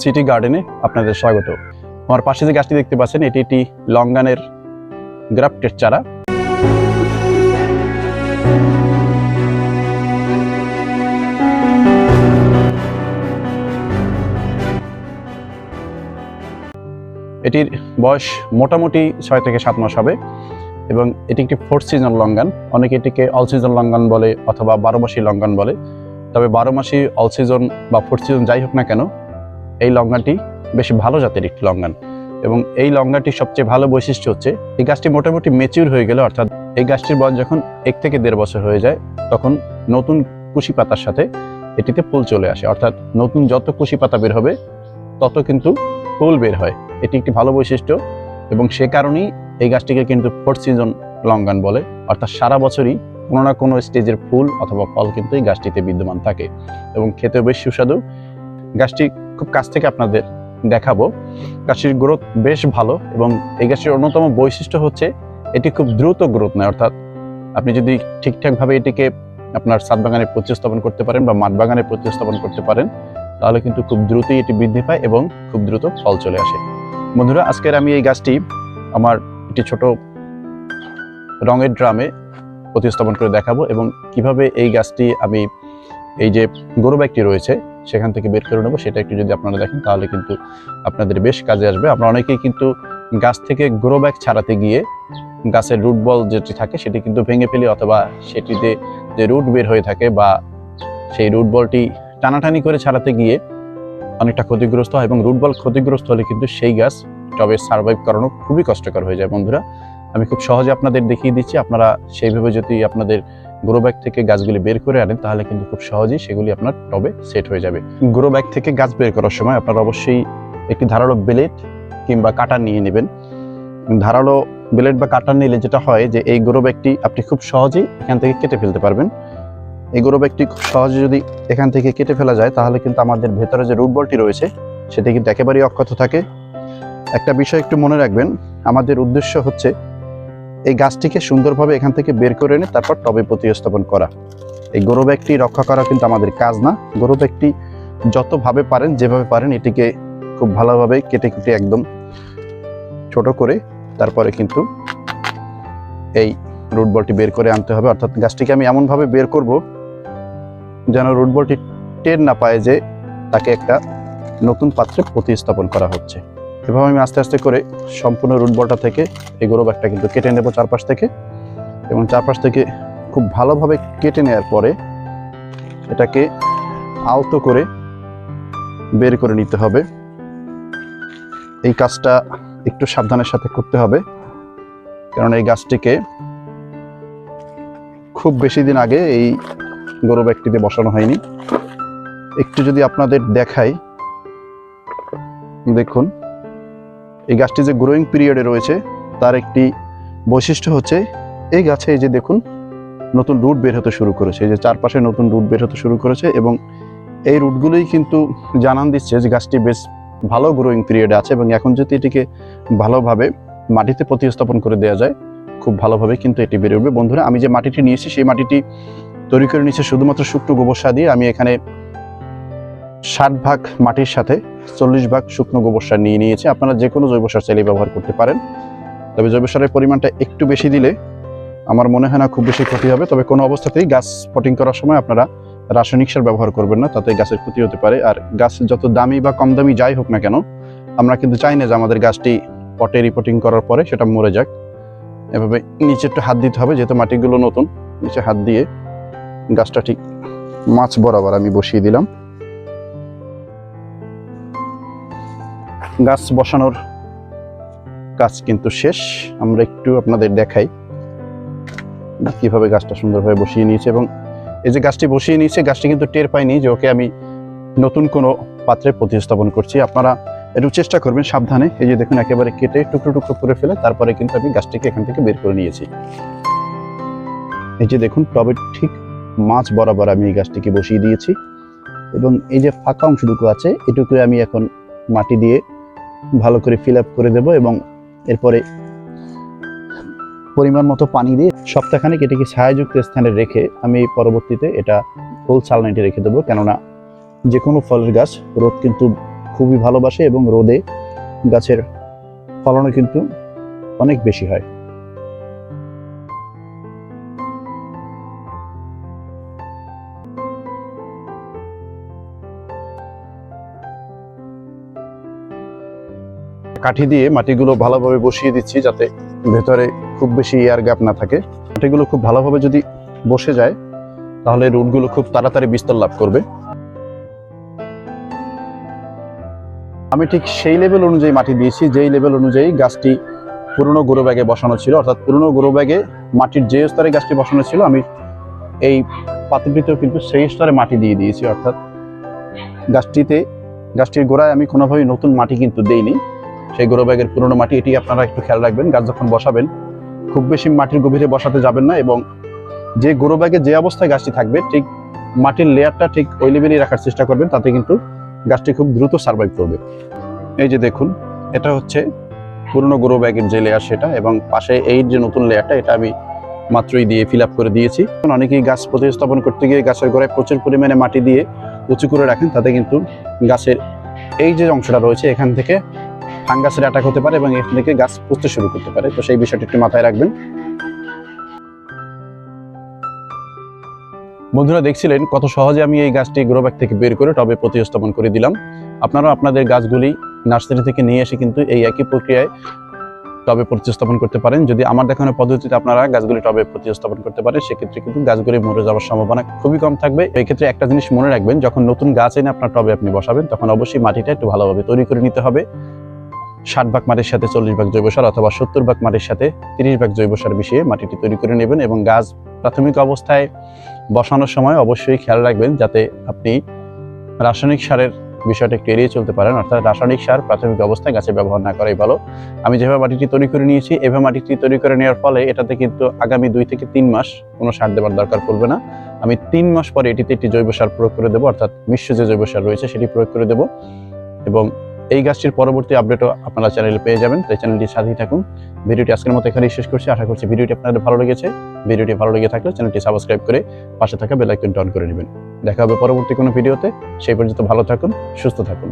City গার্ডেনে আপনাদের স্বাগত। আমার পাশে যে গাছটি দেখতে পাচ্ছেন, এটি একটি লঙ্গানের গ্রাফটের চারা। এটির বয়স মোটামুটি ছয় থেকে সাত মাস হবে এবং এটি একটি ফোর্থ সিজন লঙ্গান। অনেকে এটিকে অল সিজন লঙ্গান বলে অথবা বারো মাসি লঙ্গান বলে। তবে বারো মাসি অল সিজন বা ফোর্থ সিজন যাই হোক না কেন এই লঙ্গানটি বেশ ভালো জাতের একটি লঙ্গান এবং এই লঙ্গানটির সবচেয়ে ভালো বৈশিষ্ট্য হচ্ছে, এই গাছটি মোটামুটি মেচিউর হয়ে গেলে অর্থাৎ এই গাছটির বয়স যখন এক থেকে দেড় বছর হয়ে যায়, তখন নতুন কুশি পাতার সাথে এটিতে ফুল চলে আসে। অর্থাৎ নতুন যত কুশি পাতা বের হবে, তত কিন্তু ফুল বের হয়। এটি একটি ভালো বৈশিষ্ট্য এবং সে কারণেই এই গাছটিকে কিন্তু ফোর্থ সিজন লঙ্গান বলে। অর্থাৎ সারা বছরই কোনো না কোনো স্টেজের ফুল অথবা ফল কিন্তু এই গাছটিতে বিদ্যমান থাকে। এবং খেতে বেশ সুস্বাদু। গাছটি খুব কাছ থেকে আপনাদের দেখাবো। গাছটির গ্রোথ বেশ ভালো এবং এই গাছটির অন্যতম বৈশিষ্ট্য হচ্ছে এটি খুব দ্রুত গ্রোথ নেয়। অর্থাৎ আপনি যদি ঠিকঠাকভাবে এটিকে আপনার সাত বাগানে প্রতিস্থাপন করতে পারেন বা মাঠ বাগানে প্রতিস্থাপন করতে পারেন, তাহলে কিন্তু খুব দ্রুতই এটি বৃদ্ধি পায় এবং খুব দ্রুত ফল চলে আসে। বন্ধুরা, আজকের আমি এই গাছটি আমার একটি ছোট রঙের ড্রামে প্রতিস্থাপন করে দেখাবো এবং কীভাবে এই গাছটি আমি, এই যে গরু ব্যাগটি রয়েছে সেখান থেকে বের করে নেব, সেটা একটু যদি আপনারা দেখেন তাহলে কিন্তু আপনাদের বেশ কাজে আসবে। আমরা অনেকেই কিন্তু গাছ থেকে গ্রো ব্যাগ ছাড়াতে গিয়ে গাছের রুট বল যেটি থাকে সেটি কিন্তু ভেঙে ফেলি অথবা সেটিতে যে রুট বের হয়ে থাকে বা সেই রুট বলটি টানাটানি করে ছাড়াতে গিয়ে অনেকটা ক্ষতিগ্রস্ত হয় এবং রুট বল ক্ষতিগ্রস্ত হলে কিন্তু সেই গাছ টবে সার্ভাইভ করানো খুবই কষ্টকর হয়ে যায়। বন্ধুরা, আমি খুব সহজে আপনাদের দেখিয়ে দিচ্ছি। আপনারা সেইভাবে যদি আপনাদের গ্রো ব্যাগ থেকে গাছগুলি বের করে আনেন, তাহলে কিন্তু খুব সহজেই সেগুলি আপনার টবে সেট হয়ে যাবে। গ্রো ব্যাগ থেকে গাছ বের করার সময় আপনারা অবশ্যই একটি ধারালো ব্লেড কিংবা কাটার নিয়ে নেবেন। ধারালো ব্লেড বা কাটার নিলে যেটা হয় যে এই গ্রো ব্যাগটি আপনি খুব সহজেই এখান থেকে কেটে ফেলতে পারবেন। এই গ্রো ব্যাগটি খুব সহজে যদি এখান থেকে কেটে ফেলা যায়, তাহলে কিন্তু আমাদের ভেতরে যে রুট বলটি রয়েছে, সেটি কিন্তু একেবারেই অক্ষত থাকে। একটা বিষয় একটু মনে রাখবেন, আমাদের উদ্দেশ্য হচ্ছে এই গাছটিকে সুন্দরভাবে এখান থেকে বের করে এনে তারপর টবে প্রতিস্থাপন করা। এই গরু ব্যাগটি রক্ষা করা কিন্তু আমাদের কাজ না। গরু ব্যাগটি যতভাবে পারেন, যেভাবে পারেন, এটিকে খুব ভালোভাবে কেটে কেটে একদম ছোট করে তারপরে কিন্তু এই রুট বলটি বের করে আনতে হবে। অর্থাৎ গাছটিকে আমি এমনভাবে বের করব যেন রুট বলটি টের না পায় যে তাকে একটা নতুন পাত্রে প্রতিস্থাপন করা হচ্ছে। এভাবে আমি আস্তে আস্তে করে সম্পূর্ণ রুট বলটা থেকে এই গরু ব্যাগটা কিন্তু কেটে নেব চারপাশ থেকে। এবং চারপাশ থেকে খুব ভালোভাবে কেটে নেওয়ার পরে এটাকে আলতো করে বের করে নিতে হবে। এই কাজটা একটু সাবধানের সাথে করতে হবে। কারণ এই গাছটিকে খুব বেশি দিন আগে এই গরু ব্যাগটিতে বসানো হয়নি। একটু যদি আপনাদের দেখাই, দেখুন। এই গাছটি যে গ্রোয়িং পিরিয়ডে রয়েছে, তার একটি বৈশিষ্ট্য হচ্ছে, এই গাছে এই যে দেখুন, নতুন রুট বের হতে শুরু করেছে। এই যে চারপাশে নতুন রুট বের হতে শুরু করেছে এবং এই রুটগুলোই কিন্তু জানান দিচ্ছে যে গাছটি বেশ ভালো গ্রোয়িং পিরিয়ডে আছে এবং এখন যদি এটিকে ভালোভাবে মাটিতে প্রতিস্থাপন করে দেওয়া যায়, খুব ভালোভাবে কিন্তু এটি বেড়ে উঠবে। বন্ধুরা, আমি যে মাটিটি নিয়েছি, সেই মাটিটি তৈরি করে নিয়েছি শুধুমাত্র শুকনো গোবর সার দিয়ে। আমি এখানে ষাট ভাগ মাটির সাথে চল্লিশ ভাগ শুকনো গোবর সার নিয়ে নিয়েছি। আপনারা যে কোনো জৈব সার চাইলে ব্যবহার করতে পারেন। তবে জৈব সারের পরিমাণটা একটু বেশি দিলে আমার মনে হয় না খুব বেশি ক্ষতি হবে। তবে কোনো অবস্থাতেই গাছ পটিং করার সময় আপনারা রাসায়নিক সার ব্যবহার করবেন না। তাতে গাছের ক্ষতি হতে পারে। আর গাছ যত দামি বা কম দামি যাই হোক না কেন, আমরা কিন্তু চাই না যে আমাদের গাছটি পটে রিপোর্টিং করার পরে সেটা মরে যাক। এভাবে নিচে একটু হাত দিতে হবে, যেহেতু মাটিগুলো নতুন। নিচে হাত দিয়ে গাছটা ঠিক মাছ বরাবর আমি বসিয়ে দিলাম। গাছ বসানোর কাজ কিন্তু শেষ। আমরা একটু আপনাদের দেখাই কীভাবে গাছটা সুন্দরভাবে বসিয়ে নিয়েছে এবং এই যে গাছটি বসিয়ে নিয়েছে, গাছটি কিন্তু টের পায়নি যে ওকে আমি নতুন কোনো পাত্রে প্রতিস্থাপন করছি। আপনারা একটু চেষ্টা করবেন সাবধানে। এই যে দেখুন, একেবারে কেটে টুকরো টুকরো করে ফেলে, তারপরে কিন্তু আমি গাছটিকে এখান থেকে বের করে নিয়েছি। এই যে দেখুন টবের ঠিক মাছ বরাবর আমি এই গাছটিকে বসিয়ে দিয়েছি এবং এই যে ফাঁকা অংশটুকু আছে এটুকু আমি এখন মাটি দিয়ে ভালো করে ফিল করে দেব এবং এরপরে পরিমাণ মতো পানি দিয়ে সপ্তাহখানেক এটিকে ছায়াযুক্ত স্থানে রেখে আমি পরবর্তীতে এটা ফুল চালনাটি রেখে দেবো। কেননা যে কোনো ফলের গাছ রোদ কিন্তু খুবই ভালোবাসে এবং রোদে গাছের ফলনও কিন্তু অনেক বেশি হয়। কাঠি দিয়ে মাটিগুলো ভালোভাবে বসিয়ে দিচ্ছি যাতে ভেতরে খুব বেশি এয়ার গ্যাপ না থাকে। মাটিগুলো খুব ভালোভাবে যদি বসে যায়, তাহলে রুটগুলো খুব তাড়াতাড়ি বিস্তার লাভ করবে। আমি ঠিক সেই লেভেল অনুযায়ী মাটি দিয়েছি, যেই লেভেল অনুযায়ী গাছটি পুরনো গরু ব্যাগে বসানো ছিল। অর্থাৎ পুরনো গরু ব্যাগে মাটির যে স্তরে গাছটি বসানো ছিল, আমি এই পাত্রটিতেও কিন্তু সেই স্তরে মাটি দিয়ে দিয়েছি। অর্থাৎ গাছটিতে, গাছটির গোড়ায় আমি কোনোভাবেই নতুন মাটি কিন্তু দেইনি। সেই গরু ব্যাগের পুরনো মাটি এটি আপনারা একটু খেয়াল রাখবেন, গাছ যখন বসাবেন, খুব বেশি মাটির গভীরে বসাতে যাবেন না এবং যে গরু ব্যাগে যে অবস্থায় গাছটি থাকবে, ঠিক মাটির লেয়ারটা ঠিক ওই লেভেলেই রাখার চেষ্টা করবেন, তাতে কিন্তু গাছটি খুব দ্রুত সার্ভাইভ করবে। এই যে দেখুন, এটা হচ্ছে পুরনো গরু ব্যাগের যে লেয়ার সেটা এবং পাশে এই যে নতুন লেয়ারটা, এটা আমি মাত্রই দিয়ে ফিল করে দিয়েছি। অনেকেই গাছ প্রতিস্থাপন করতে গিয়ে গাছের গোড়ায় প্রচুর পরিমাণে মাটি দিয়ে উঁচু করে রাখেন, তাতে কিন্তু গাছের এই যে অংশটা রয়েছে, এখান থেকে ফাঙ্গাসের অ্যাটাক হতে পারে এবং এখান থেকে গাছ পুষতে শুরু করতে পারে। তো সেই বিষয়টি একটু মাথায় রাখবেন। বন্ধুরা দেখছিলেন কত সহজে আমি এই গাছটি গ্রো ব্যাগ থেকে বের করে টবে প্রতিস্থাপন করে দিলাম। আপনারা আপনাদের গাছগুলি নার্সারি থেকে নিয়ে এসে কিন্তু এই একই প্রক্রিয়ায় টবে প্রতিস্থাপন করতে পারেন। যদি আমার দেখানো পদ্ধতিতে আপনারা গাছগুলি টবে প্রতিস্থাপন করতে পারেন, সেক্ষেত্রে কিন্তু গাছগুলি মরে যাওয়ার সম্ভাবনা খুবই কম থাকবে। এই ক্ষেত্রে একটা জিনিস মনে রাখবেন, যখন নতুন গাছ এনে আপনার টবে আপনি বসাবেন, তখন অবশ্যই মাটিটা একটু ভালোভাবে তৈরি করে নিতে হবে। ষাট ভাগ মাটির সাথে চল্লিশ ভাগ জৈব সার অথবা সত্তর ভাগ মাটির সাথে তিরিশ ভাগ জৈব সার মিশিয়ে মাটিটি তৈরি করে নেবেন এবং গাছ প্রাথমিক অবস্থায় বসানোর সময় অবশ্যই খেয়াল রাখবেন যাতে আপনি রাসায়নিক সারের বিষয়টা একটু এড়িয়ে চলতে পারেন। অর্থাৎ রাসায়নিক সার প্রাথমিক অবস্থায় গাছে ব্যবহার না করাই ভালো। আমি যেভাবে মাটিটি তৈরি করে নিয়েছি, এভাবে মাটিটি তৈরি করে নেওয়ার ফলে এটাতে কিন্তু আগামী দুই থেকে তিন মাস কোনো সার দেওয়ার দরকার পড়বে না। আমি তিন মাস পরে এটিতে একটি জৈব সার প্রয়োগ করে দেবো, অর্থাৎ মিশ্র যে জৈব সার রয়েছে সেটি প্রয়োগ করে দেবো এবং এই গাছটির পরবর্তী আপডেটও আপনারা চ্যানেলে পেয়ে যাবেন। তাই চ্যানেলটি সাথেই থাকুন। ভিডিওটি আজকের মতো এখানেই শেষ করছি। আশা করছি ভিডিওটি আপনাদের ভালো লেগেছে। ভিডিওটি ভালো লেগে থাকলে চ্যানেলটি সাবস্ক্রাইব করে পাশে থাকা বেলাইকন ডন করে নেবেন। দেখা হবে পরবর্তী কোনো ভিডিওতে। সেই পর্যন্ত ভালো থাকুন, সুস্থ থাকুন।